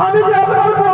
আমি যে আপনার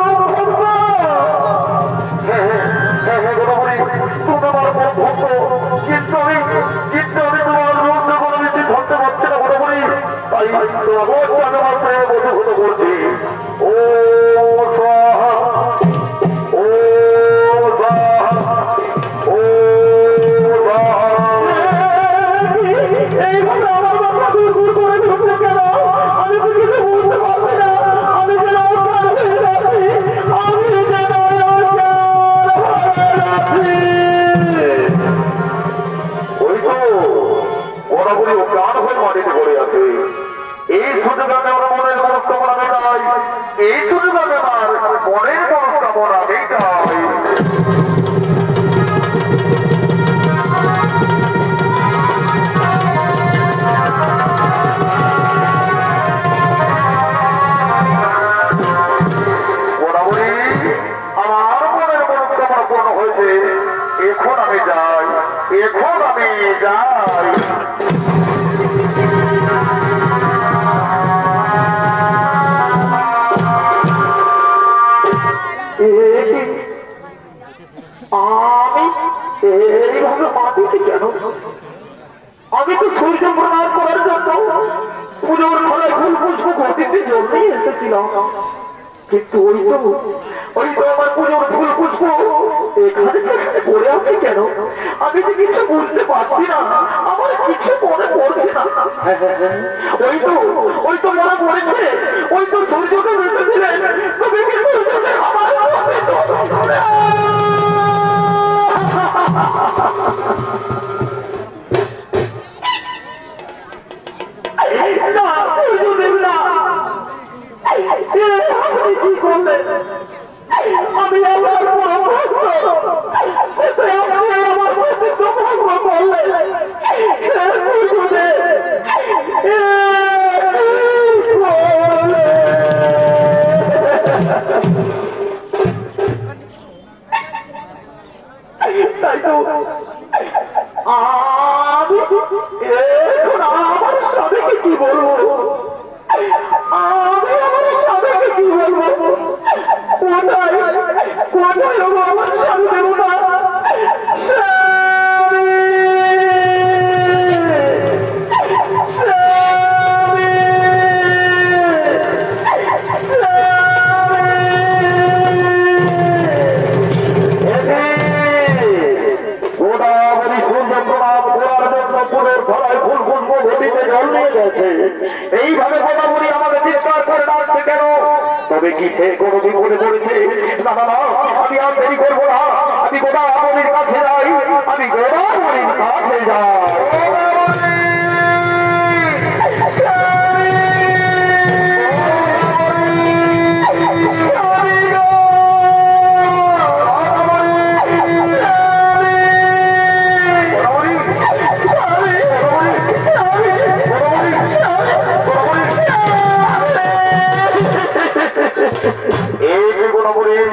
বুড়ি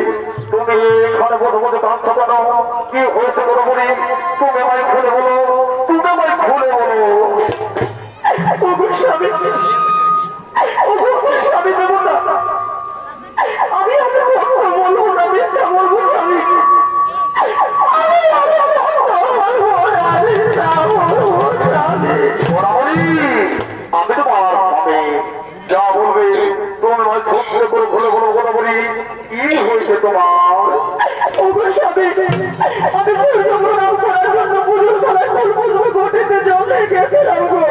তুমি ঘরে বসে বসে কাঁদছ কেন কি হয়েছে বড় বুড়ি? তুমি আমায় খুলে বলো। তুমি আমায় খুলে বলো। স্বামী। তোমার আমি সূর্য প্রণাম করার জন্য পুজো সালায় ফুল পুষ্প ঘটিতে জমে গেছিলাম গো।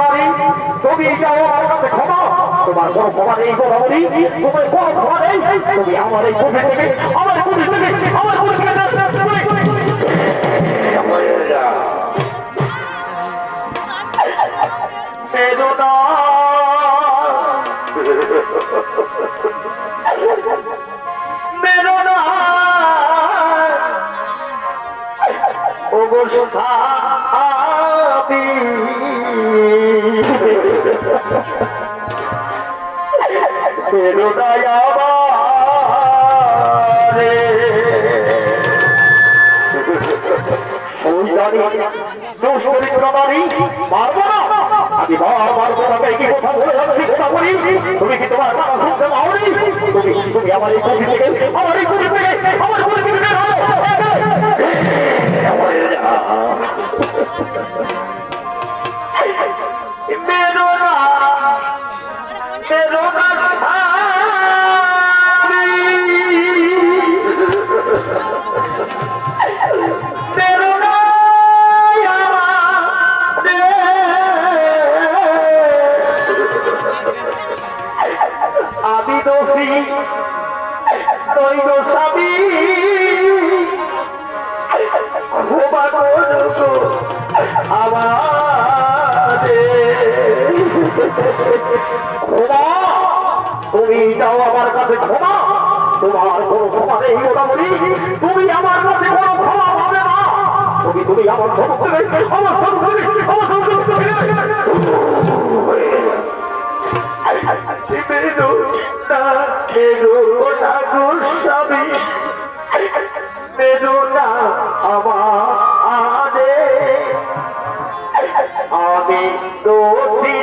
পারি তুমি ও গো পাপি ছেড়ে দয়া আমি বারবার তোমাকে কি কথা বলে যাচ্ছি কথা বলি তুমি কি তোমার কথা শুনতে পাওনি? তুমি তুমি আমার এই কবি থেকে আমার এই কবি থেকে আমার কবি থেকে আমার তুমি আমার ভক্তদের আমার ভক্তদের আমার ভক্তদের মেরু না মেরু না গোস্বামী মেরু না আমার আমি দোষী